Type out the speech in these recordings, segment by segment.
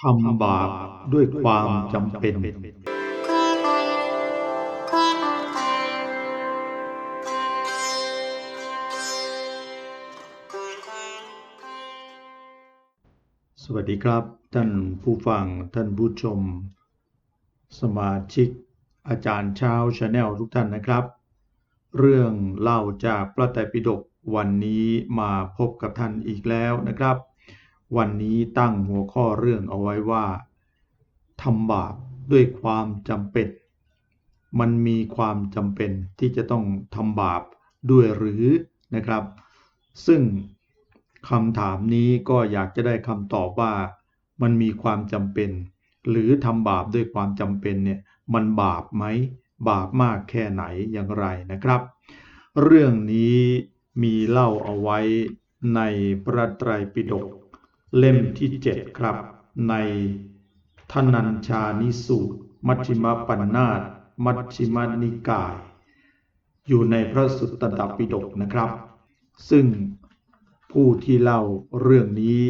ทำบาปด้วยความจำเป็น สวัสดีครับ ท่านผู้ฟังท่านผู้ชม สมาชิกอาจารย์เช้าชาแนลทุกท่านนะครับ เรื่องเล่าจากพระไตรปิฎกวันนี้มาพบกับท่านอีกแล้วนะครับ วันนี้ตั้งหัวข้อเรื่องเอาไว้ว่าทำบาปด้วยความจำเป็น มันมีความจำเป็นที่จะต้องทำบาปด้วยหรือนะครับ ซึ่งคำถามนี้ก็อยากจะได้คำตอบว่ามันมีความจำเป็น หรือทำบาปด้วยความจำเป็นเนี่ยมันบาปไหมบาปมากแค่ไหนอย่างไรนะครับ เรื่องนี้มีเล่าเอาไว้ในพระไตรปิฎก เล่มที่7ครับ ในทนัญชานิสูตร มัชฌิมปัญนาตมัชฌิมนิกาย อยู่ในพระสุตตปิฎกนะครับ ซึ่งผู้ที่เล่าเรื่องนี้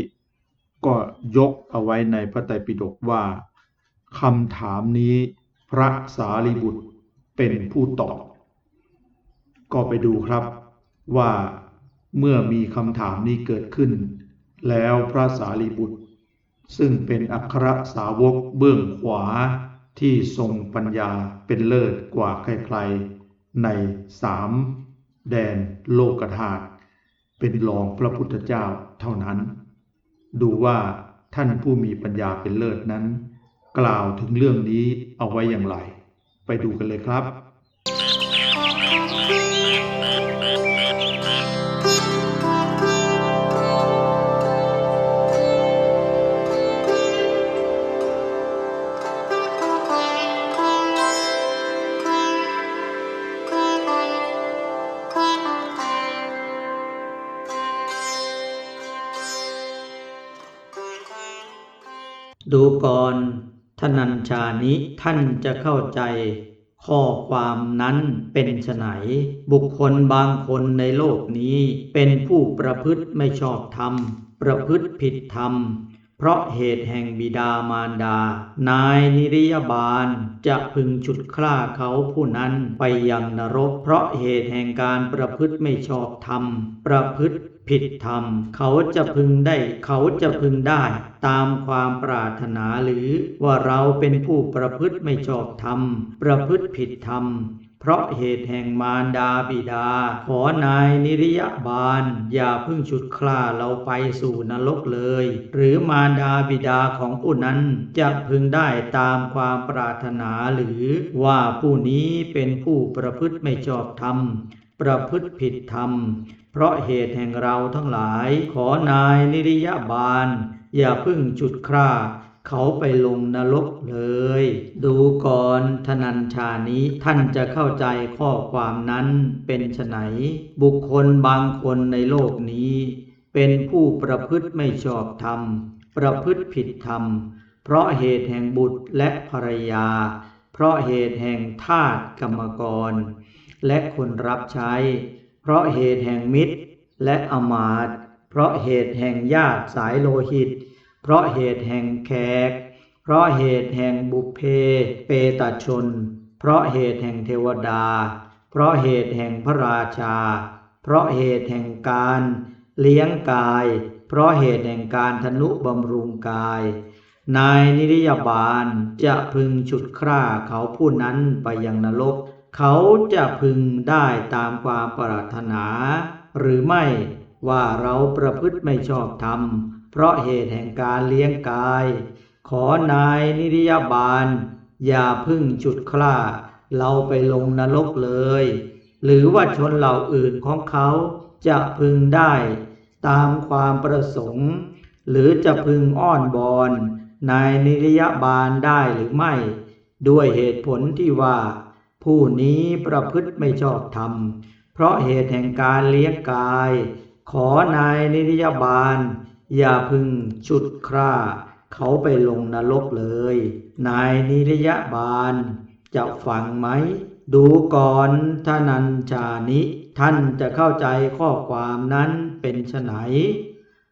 ก็ยกเอาไว้ในพระไตรปิฎกว่าคำถามนี้พระสารีบุตรเป็นผู้ตอบ ก็ไปดูครับว่าเมื่อมีคำถามนี้เกิดขึ้น แล้วพระสารีบุตร ซึ่งเป็นอัครสาวกเบื้องขวาที่ทรงปัญญาเป็นเลิศกว่าใครๆ ในสามแดนโลกธาตุเป็นรองพระพุทธเจ้าเท่านั้น ดูว่าท่านผู้มีปัญญาเป็นเลิศนั้น กล่าวถึงเรื่องนี้เอาไว้อย่างไร ไปดูกันเลยครับ ดูก่อนทนัญชานิท่านจะเข้าใจ ข้อความนั้นเป็นไฉนบุคคลบางคนในโลกนี้เป็นผู้ประพฤติไม่ชอบธรรม ประพฤติผิดธรรม เพราะเหตุแห่งบิดามารดา นายนิริยบาลจะพึงฉุดคล้าเขาผู้นั้นไปยังนรก เพราะเหตุแห่งการประพฤติไม่ชอบธรรม ประพฤติ ผิดธรรม เขาจะพึงได้ เขาจะพึงได้ ตามความปรารถนาหรือว่าเราเป็นผู้ประพฤติไม่ชอบธรรม ประพฤติผิดธรรมเพราะเหตุแห่งมารดาบิดา ขอนายนิริยบาล อย่าพิ่งฉุดคล้าเราไปสู่นรกเลย หรือมารดาบิดาของผู้นั้นจะพึงได้ตามความปรารถนาหรือว่าผู้นี้เป็นผู้ประพฤติไม่ชอบธรรม ประพฤติผิดธรรม เพราะเหตุแห่งเราทั้งหลาย ขอนายนิริยบาล อย่าพึ่งจุดคร่าเขาไปลงนรกเลย ดูก่อนทนัญชานี้ท่านจะเข้าใจข้อความนั้นเป็นไฉนบุคคลบางคนในโลกนี้ เป็นผู้ประพฤติไม่ชอบธรรม ประพฤติผิดธรรม เพราะเหตุแห่งบุตรและภรรยา เพราะเหตุแห่งทาสกรรมกร และคนรับใช้ เพราะเหตุแห่งมิตร และอมาตย์เพราะเหตุแห่งญาติสายโลหิต เพราะเหตุแห่งแขก เพราะเหตุแห่งบุพเพ เปตชน เพราะเหตุแห่งเทวดา เพราะเหตุแห่งพระราชา เพราะเหตุแห่งการ เลี้ยงกาย เพราะเหตุแห่งการทนุบำรุงกายนายนิริยบาลจะพึงฉุดคร่าเขาผู้นั้นไปยังนรก เขาจะพึงได้ตามความปรารถนา หรือไม่ว่าเราประพฤติไม่ชอบธรรม เพราะเหตุแห่งการเลี้ยงกาย ขอนายนิริยบาล อย่าพึ่งฉุดคล้าเราไปลงนรกเลย หรือว่าชนเหล่าอื่นของเขาจะพึงได้ตามความประสงค์ หรือจะพึงอ้อนบอนนายนิริยบาลได้หรือไม่ ด้วยเหตุผลที่ว่า ผู้นี้ประพฤติไม่ชอบธรรม เพราะเหตุแห่งการเลี้ยงกาย ขอนายนิริยบาล อย่าพึงฉุดคร่า เขาไปลงนรกเลย นายนิริยบาล จะฟังไหม ดูก่อนท่านัญชานิ ท่านจะเข้าใจข้อความนั้นเป็นไฉน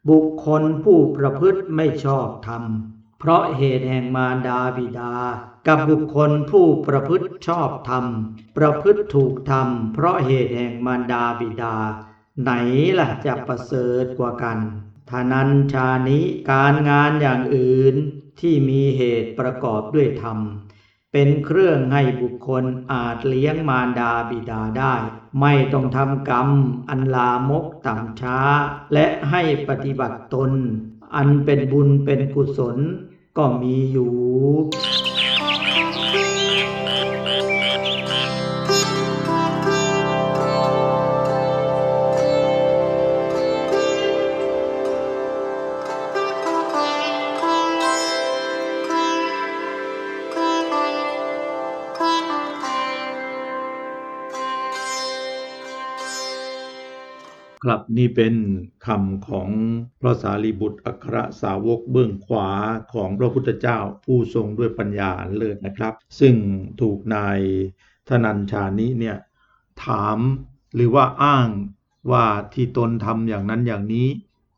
บุคคลผู้ประพฤติไม่ชอบธรรม เพราะเหตุแห่งมารดาบิดา กับบุคคลผู้ประพฤติชอบธรรม ประพฤติถูกธรรม เพราะเหตุแห่งมารดาบิดา ไหนล่ะจะประเสริฐกว่ากันทานันชานิการงานอย่างอื่นที่มีเหตุประกอบด้วยธรรม เป็นเครื่องให้บุคคลอาจเลี้ยงมารดาบิดาได้ ไม่ต้องทำกรรม อันลามกต่ำช้า และให้ปฏิบัติตน อันเป็นบุญเป็นกุศล ก็มีอยู่ ครับนี่เป็นคำของพระสารีบุตรอัครสาวกเบื้องขวาของพระพุทธเจ้าผู้ทรงด้วยปัญญาเลิศนะครับ ซึ่งถูกนายธนัญชานิเนี่ยถามหรือว่าอ้างว่าที่ตนทำอย่างนั้นอย่างนี้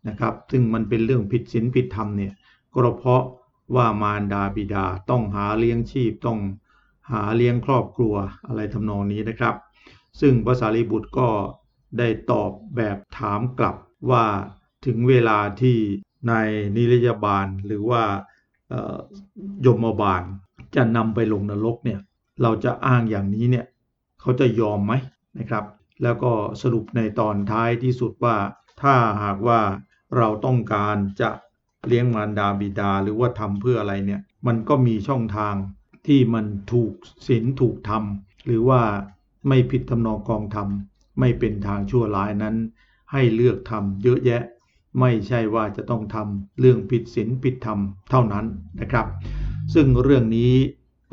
นะครับ ซึ่งมันเป็นเรื่องผิดศีลผิดธรรมเนี่ยก็เพราะว่ามารดาบิดาต้องหาเลี้ยงชีพต้องหาเลี้ยงครอบครัวอะไรทำนองนี้นะครับ ซึ่งพระสารีบุตรก็ ได้ตอบแบบถามกลับว่าถึงเวลาที่ในายนิรยาบาลหรือว่าเอ่อยมบาลจะนำไปลงนรกเนี่ยเราจะอ้างอย่างนี้เนี่ยเขาจะยอมไหมนะครับ แล้วก็สรุปในตอนท้ายที่สุดว่า ถ้าหากว่าเราต้องการจะเลี้ยงมารดาบิดาหรือว่าทำเพื่ออะไรเนี่ยมันก็มีช่องทางที่มันถูกศีลถูกธรรมหรือว่าไม่ผิดทำนองกองธรรม ไม่เป็นทางชั่วร้ายนั้น ให้เลือกทำเยอะแยะ ไม่ใช่ว่าจะต้องทำเรื่องผิดศีลผิดธรรมเท่านั้นนะครับ ซึ่งเรื่องนี้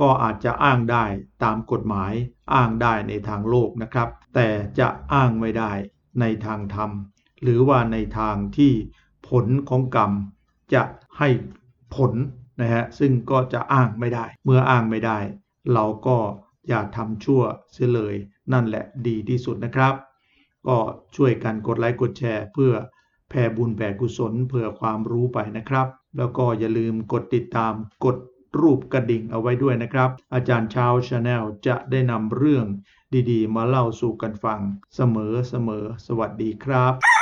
ก็อาจจะอ้างได้ตามกฎหมายอ้างได้ในทางโลกนะครับ แต่จะอ้างไม่ได้ในทางธรรม หรือว่าในทางที่ผลของกรรมจะให้ผลนะฮะซึ่งก็จะอ้างไม่ได้ เมื่ออ้างไม่ได้ เราก็ อย่าทำชั่วเสียเลย นั่นแหละดีที่สุดนะครับ ก็ช่วยกันกดไลค์กดแชร์ เพื่อแผ่บุญแผ่กุศลเพื่อความรู้ไปนะครับ แล้วก็อย่าลืมกดติดตามกดรูปกระดิ่งเอาไว้ด้วยนะครับ อาจารย์เช้าชาแนลจะได้นำเรื่องดีๆ มาเล่าสู่กันฟังเสมอๆสวัสดีครับ